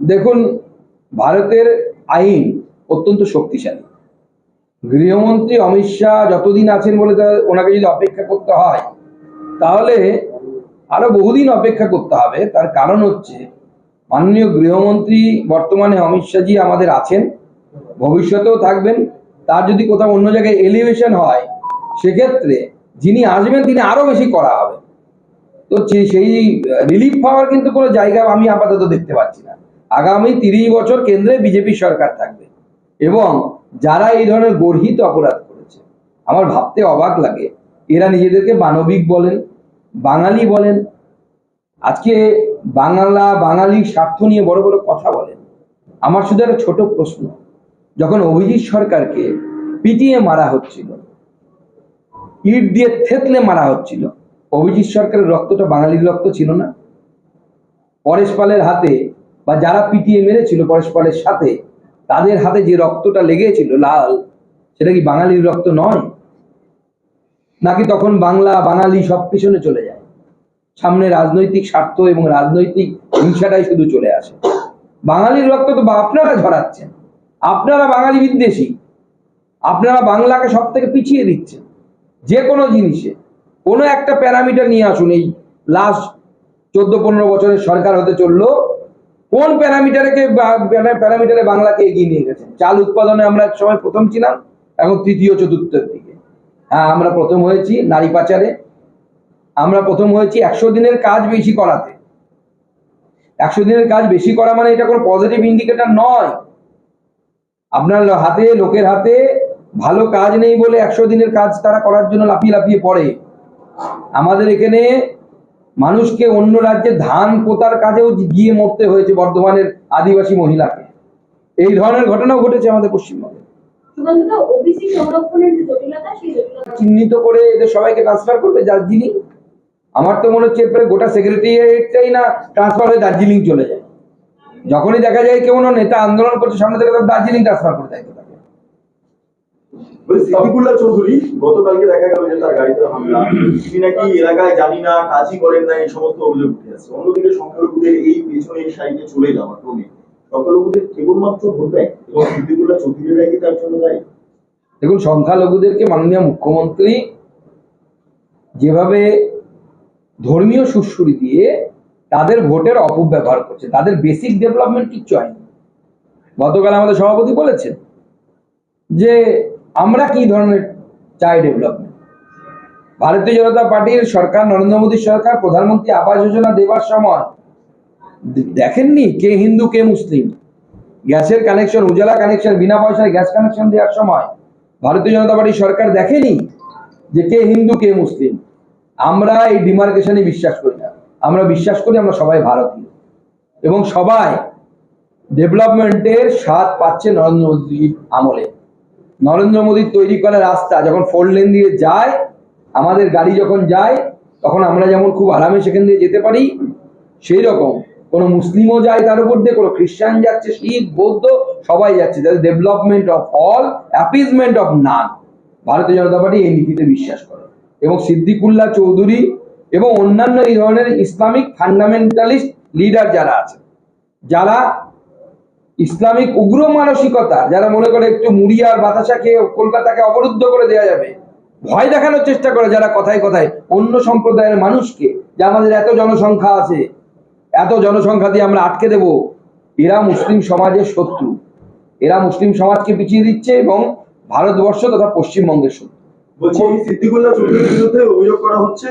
দেখুন, ভারতের আইন অত্যন্ত শক্তিশালী। গৃহমন্ত্রী অমিত শাহ যতদিন আছেন বলে ওনাকে যদি অপেক্ষা করতে হয়, তাহলে আরও বহুদিন অপেক্ষা করতে হবে। তার কারণ হচ্ছে, মাননীয় গৃহমন্ত্রী বর্তমানে অমিত শাহজি আমাদের আছেন, ভবিষ্যতেও থাকবেন। তার যদি কোথাও অন্য জায়গায় এলিভেশন হয়, সেক্ষেত্রে যিনি আসবেন, তিনি আরও বেশি করা হবে। তো সেই রিলিফ পাওয়ার কিন্তু কোনো জায়গা আমি আপাতত দেখতে পাচ্ছি না। আগামী তিরিশ বছর কেন্দ্রে বিজেপি সরকার থাকবে। এবং যারা এই ধরনের গর্হিত অপরাধ করেছে, আমার ভাবতে অবাক লাগে, এরা নিজেদেরকে মানবিক বলেন, বাঙালি বলেন, আজকে বাংলা বাঙালির স্বার্থ নিয়ে বড় বড় কথা বলেন। আমার শুধু একটা ছোট প্রশ্ন, যখন অভিজিৎ সরকারকে পিটিয়ে মারা হচ্ছিল, ইট দিয়ে থেতলে মারা হচ্ছিল, অভিজিৎ সরকারের রক্তটা বাঙালির রক্ত ছিল না? পরেশ পালের হাতে বা যারা পিটিয়ে মেরেছিল পরস্পরের সাথে, তাদের হাতে যে রক্তটা লেগেছিল লাল, সেটা কি বাঙালির রক্ত নয়? নাকি তখন বাংলা, বাঙালি সব পিছনে চলে যায়? সামনে রাজনৈতিক স্বার্থ এবং রাজনৈতিক হিংসাটাই শুধু চলে আসে। বাঙালির রক্ত তো আপনারা ঝরাচ্ছেন। আপনারা বাঙালি বিদ্বেষী। আপনারা বাংলাকে সব থেকে পিছিয়ে দিচ্ছেন। যে কোনো জিনিসে। কোনো একটা প্যারামিটার নিয়ে আসুন, এই লাস্ট চোদ্দ পনেরো বছরের সরকার হতে চলল। কোন প্যারামিটারকে প্যারামিটারে বাংলাকে এগিয়ে নিয়ে গেছে? চাল উৎপাদনে আমরা এক সময় প্রথম ছিলাম, এখন তৃতীয়, চতুর্থের দিকে। হ্যাঁ আমরা প্রথম হয়েছি নারী পাচারে। আমরা প্রথম হয়েছি একশো দিনের কাজ বেশি করাতে। একশো দিনের কাজ বেশি করা মানে এটা কোনো পজিটিভ ইন্ডিকেটর নয়। আপনার হাতে, লোকের হাতে ভালো কাজ নেই বলে একশো দিনের কাজ তারা করার জন্য লাফিয়ে লাফিয়ে পড়ে। আমাদের এখানে মানুষকে অন্য রাজ্যে ধান পোতার কাজেও গিয়ে মরতে হয়েছে বর্ধমানের আদিবাসী মহিলাকে। এই ধরনের ঘটনাও ঘটেছে আমাদের পশ্চিমবঙ্গে। চিহ্নিত করে এদের সবাইকে ট্রান্সফার করবে দার্জিলিং? আমার তো মনে হচ্ছে এরপরে গোটা সেক্রেটারিয়েটটাই না ট্রান্সফার হয়ে দার্জিলিং চলে যায়। যখনই দেখা যায় কেউ নেতা আন্দোলন করছে সামনে থেকে দার্জিলিং ট্রান্সফার করে দেয়। সিদ্দিকুল্লাহ চৌধুরী গতকালকে দেখা গেল যে তার গাড়িতে হামলা। তিনি নাকি এলাকায় জানি না কাজই করেন না এই সমস্ত অভিযোগ উঠে আসছে। অন্যদিকে সংখ্যালঘুদের এই পেছনে এই সাইডে চলে যাওয়া ক্রমে। সংখ্যালঘুদের কেবলমাত্র ভোট ব্যাংক এবং সিদ্দিকুল্লাহ চৌধুরীরা কি তার জন্য দায়ী? দেখুন সংখ্যালঘুদেরকে মাননীয় মুখ্যমন্ত্রী যেভাবে ধর্মীয় সুশ্রুতি দিয়ে তাদের ভোটের অপব্যবহার করছে তাদের বেসিক ডেভেলপমেন্ট কিচ্ছু হয়নি। গতকাল আমাদের সভাপতি বলেছেন যে আমরা কি ধরনের চাই ডেভেলপমেন্ট ভারতীয় জনতা পার্টির সরকার, নরেন্দ্র মোদীর সরকার, প্রধানমন্ত্রী আবাস যোজনা দেওয়ার সময় দেখেননি কে হিন্দু, কে মুসলিম? গ্যাসের কানেকশন উজালা কানেকশন বিনা পয়সায় গ্যাস কানেকশন দেওয়ার সময় ভারতীয় জনতা পার্টির সরকার দেখেনি যে কে হিন্দু, কে মুসলিম? আমরা এই ডিমার্কেশনে বিশ্বাস করি না। আমরা বিশ্বাস করি আমরা সবাই ভারতীয়। এবং সবাই ডেভেলপমেন্টের স্বাদ পাচ্ছে নরেন্দ্র মোদীর আমলে। নরেন্দ্র মোদীর তৈরি করা রাস্তা, যখন ফোর লেন দিয়ে যায়, আমাদের গাড়ি যখন যায়, তখন আমরা যেমন খুব আরামে সেখান দিয়ে যেতে পারি সেই রকম কোনো মুসলিমও যায় তার উপর দিয়ে, কোনো খ্রিস্টান যাচ্ছে, শিখ, বৌদ্ধ, সবাই যাচ্ছে। যাতে development of all appeasement of none Bharatiya Janata Party এই নীতিতে বিশ্বাস করে। এবং সিদ্দিকুল্লাহ চৌধুরী এবং অন্যান্য এই ধরনের ইসলামিক ফান্ডামেন্টালিস্ট লিডার যারা আছে, যারা ইসলামিক উগ্র মানসিকতা, যারা মনে করে একটু মুড়ি আর বাতাসা খেয়ে কলকাতাকে অবরুদ্ধ করে দেওয়া যাবে, ভয় দেখানোর চেষ্টা করে যারা কথায় কথায় অন্য সম্প্রদায়ের মানুষকে, যে আমাদের এত জনসংখ্যা আছে, এত জনসংখ্যা দিয়ে আমরা আটকে দেব, এরা মুসলিম সমাজের শত্রু। এরা মুসলিম সমাজকে পিছিয়ে দিচ্ছে এবং ভারতবর্ষ তথা পশ্চিমবঙ্গের শত্রু। বলছি সিদ্দিকুল্লাহ চৌধুরীর বিরুদ্ধে অভিযোগ করা হচ্ছে